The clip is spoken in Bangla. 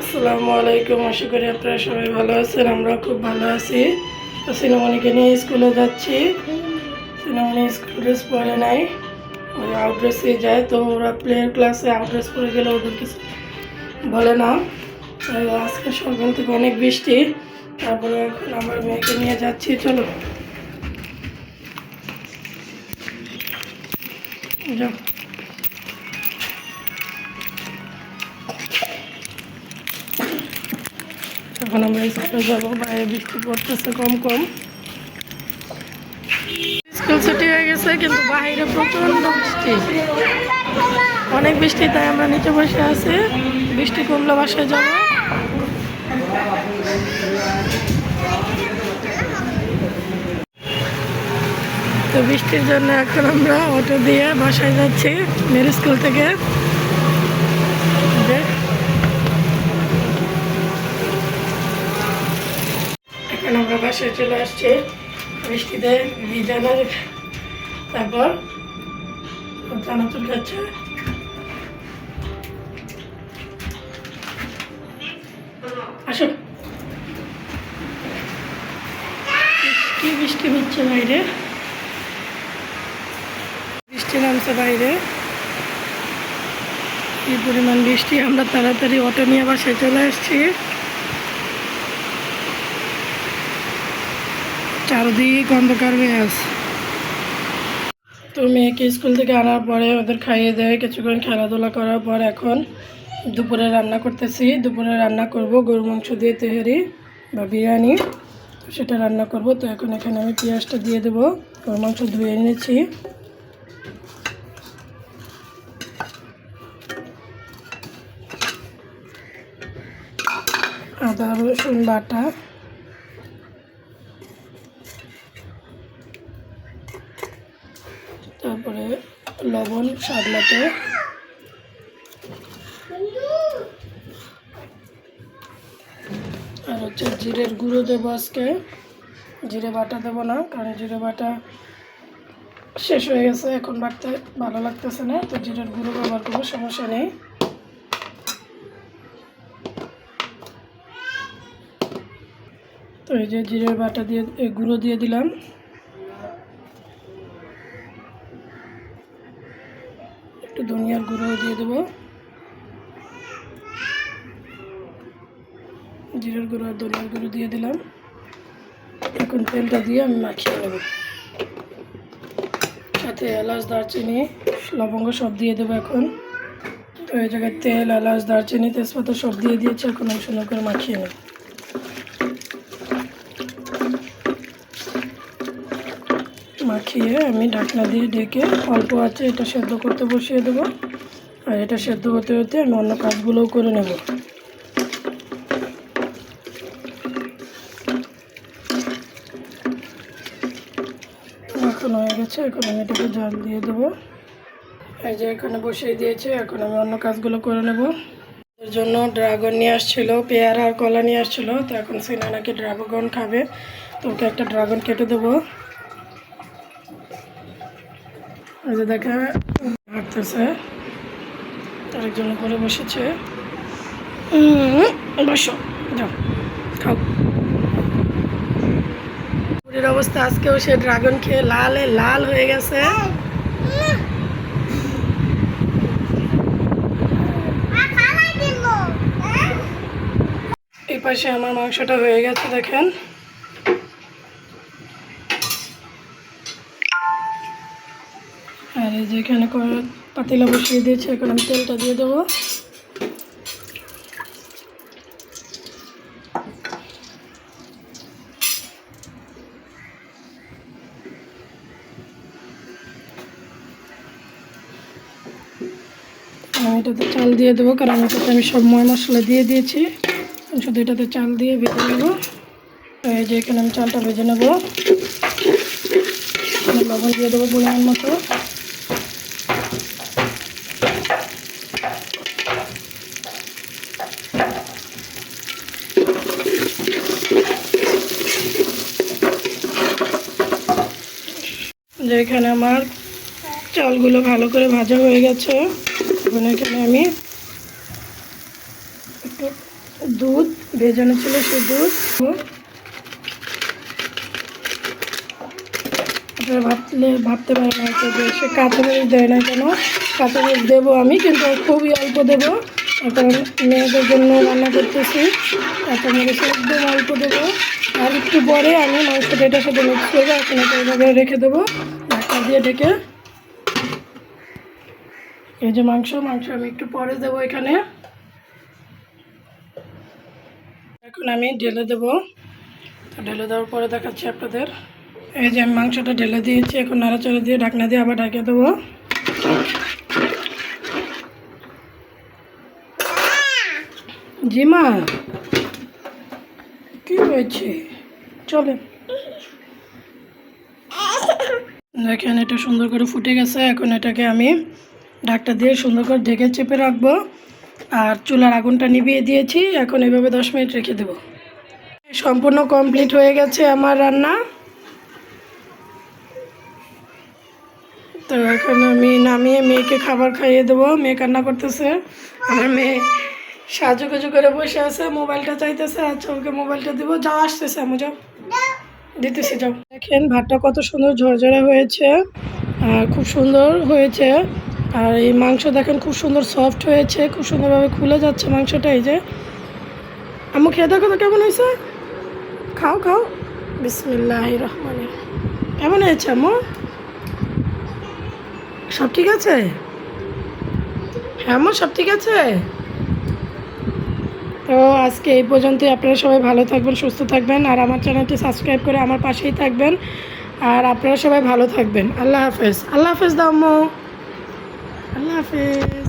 আসসালামু আলাইকুম, আশা করি আপনারা সবাই ভালো আছেন আমরা খুব ভালো আছি। তো সিনেমনিকে নিয়ে স্কুলে যাচ্ছি। সিনেমনি স্কুল ড্রেস পরে নাই, ওই আউট ড্রেসে যায়। তো ওরা প্লেয়ার ক্লাসে আউট ড্রেস পরে গেলে ওদের কিছু বলে না। আজকে সকাল থেকে অনেক বৃষ্টি, তারপরে এখন আমার মেয়েকে নিয়ে যাচ্ছি, চলো। যাও। এখন আমরা স্কুলে যাব, বাইরে বৃষ্টি পড়তেছে কম কম। স্কুল ছুটি হয়ে গেছে, কিন্তু বাইরে প্রচণ্ড বৃষ্টি। অনেক বৃষ্টি, তাই আমরা নিচে বসে আছি। বৃষ্টি কমলে বাসায় যাব। তো বৃষ্টির জন্য এখন আমরা অটো দিয়ে বাসায় যাচ্ছি, মেয়ের স্কুল থেকে যে এখন আমরা বাসায় চলে আসছি বৃষ্টিতে ভিজানোর তারপর চানাচুর খাচ্ছে আসো কি বৃষ্টি হচ্ছে বাইরে? বৃষ্টি নামছে বাইরে। কি পরিমাণ বৃষ্টি? আমরা তাড়াতাড়ি অটো নিয়ে বাসায় চলে আসছি। চারদিক অন্ধকার হয়ে আছে। তো মেয়েকে স্কুল থেকে আনার পরে ওদের খাইয়ে দেয়, কিছুক্ষণ খেলাধুলা করার পর এখন দুপুরে রান্না করতেছি। দুপুরে রান্না করব গরু মাংস দিয়ে তেহারি বা বিরিয়ানি। সেটা রান্না করব। তো এখন এখানে আমি পেঁয়াজটা দিয়ে দেবো। গরু মাংস ধুয়ে এনেছি। আদা, রসুন বাটা তারপরে লবণ স্বাদ মতো। আর হচ্ছে জিরের গুঁড়ো দেবো আজকে। জিরে বাটা দেবো না, কারণ জিরে বাটা শেষ হয়ে গেছে, এখন বাটতে ভালো লাগতেছে না, তো জিরের গুঁড়ো ব্যবহার করব, সমস্যা নেই। তো এই যে জিরের বাটা দিয়ে গুঁড়ো দিয়ে দিলাম। একটু ধনিয়ার গুঁড়ো দিয়ে দেবো। জিরের গুঁড়ো আর ধনিয়ার গুঁড়ো দিয়ে দিলাম। এখন তেলটা দিয়ে আমি মাখিয়ে নেব। সাথে এলাচ, দারচিনি, লবঙ্গ সব দিয়ে দেবো এখন। তো এই জায়গায় তেল, এলাচ, দারচিনি, তেজপাতা সব দিয়ে দিয়েছি। এখন আমি সুন্দর করে মাখিয়ে নেব। মাখিয়ে আমি ঢাকনা দিয়ে ডেকে অল্প আছে এটা সেদ্ধ করতে বসিয়ে দেবো। আর এটা সেদ্ধ হতে হতে আমি অন্য কাজগুলোও করে নেব। এখন হয়ে গেছে, এখন আমি এটাকে জল দিয়ে দেবো। এই যে এখানে বসিয়ে দিয়েছে, এখন আমি অন্য কাজগুলো করে নেব। এর জন্য ড্রাগন নিয়ে আসছিল, পেয়ারা আর কলা নিয়ে আসছিল, তো এখন সিনা নাকি ড্রাগন খাবে। তো ওকে একটা ড্রাগন কেটে দেবো। যে দেখে হাঁটতেছে। আরেকজন করে বসেছে। বসো, যাও, খাও। পুরীর অবস্থা, আজকেও সে ড্রাগন খেয়ে লালে লাল হয়ে গেছে। এই পাশে আমার মাংসটা হয়ে গেছে, দেখেন। আর এই যে এখানে পাতিলা বসিয়ে দিয়েছি, এখন আমি তেলটা দিয়ে দেবো। এটাতে চাল দিয়ে দেবো, কারণ এটাতে আমি সব ময় মশলা দিয়ে দিয়েছি। শুধু এটাতে চাল দিয়ে ভেজে নেব। এই যে এখানে আমি চালটা ভেজে নেব। লবণ দিয়ে দেবো পরিমাণ মতো। যে এখানে আমার চালগুলো ভালো করে ভাজা হয়ে গেছে, এখন এখানে আমি একটু দুধ, ভেজানো ছিল সে দুধ। ভাবলে, ভাবতে পারেন হয়তো যে সে কাঁচামরিচ দেয় না কেন কাঁচা কাঁচামরিচ দেবো আমি, কিন্তু খুবই অল্প দেবো। কারণ মেয়েদের জন্য রান্না করতেছি কাঁচামরিচ একদম অল্প দেবো। আর একটু পরে আমি মাংসটা এটার সাথে মিক্স করব এখন এটা রেখে দেবো। ঢাকা দিয়ে ডেকে এই যে মাংস মাংস আমি একটু পরে দেবো এখানে। এখন আমি ঢেলে দেবো। তো ঢেলে দেওয়ার পরে দেখাচ্ছি আপনাদের। এই যে আমি মাংসটা ঢেলে দিয়েছি, এখন নাড়াচাড়া দিয়ে ঢাকনা দিয়ে আবার ঢাকে দেবো। জি মা কি হয়েছে? চলে দেখেন, এটা সুন্দর করে ফুটে গেছে। এখন এটাকে আমি ঢাকটা দিয়ে সুন্দর করে ঢেকে চেপে রাখব। আর চুলার আগুনটা নিভিয়ে দিয়েছি। এখন এভাবে দশ মিনিট রেখে দেবো। সম্পূর্ণ কমপ্লিট হয়ে গেছে আমার রান্না। তো এখন আমি নামিয়ে মেয়েকে খাবার খাইয়ে দেবো। মেয়ে কান্না করতেছে। আমার মেয়ে সাজুগুজু করে বসে আছে। মোবাইলটা চাইতেছে আচ্ছা ওকে মোবাইলটা দেবো। যাও, আসতেছে, আমি যাও। দিতেছি, যাও। দেখেন, ভাতটা কত সুন্দর ঝরঝরে হয়েছে, আর খুব সুন্দর হয়েছে। আর এই মাংস দেখেন, খুব সুন্দর সফট হয়েছে, খুব সুন্দরভাবে খুলে যাচ্ছে মাংসটা, এই যে। আমু খেয়ে দেখো তো কেমন হয়েছে? খাও খাও। বিসমিল্লাহ রহমান কেমন হয়েছে আমু সব ঠিক আছে? হ্যাঁ আমু সব ঠিক আছে? আজকে এই পর্যন্তই। আপনারা সবাই ভালো থাকবেন, সুস্থ থাকবেন, আর আমার চ্যানেলটি সাবস্ক্রাইব করে আমার পাশেই থাকবেন। আর আপনারা সবাই ভালো থাকবেন। আল্লাহ হাফেজ। আল্লাহ হাফেজ দাম্মু। আল্লাহ হাফেজ।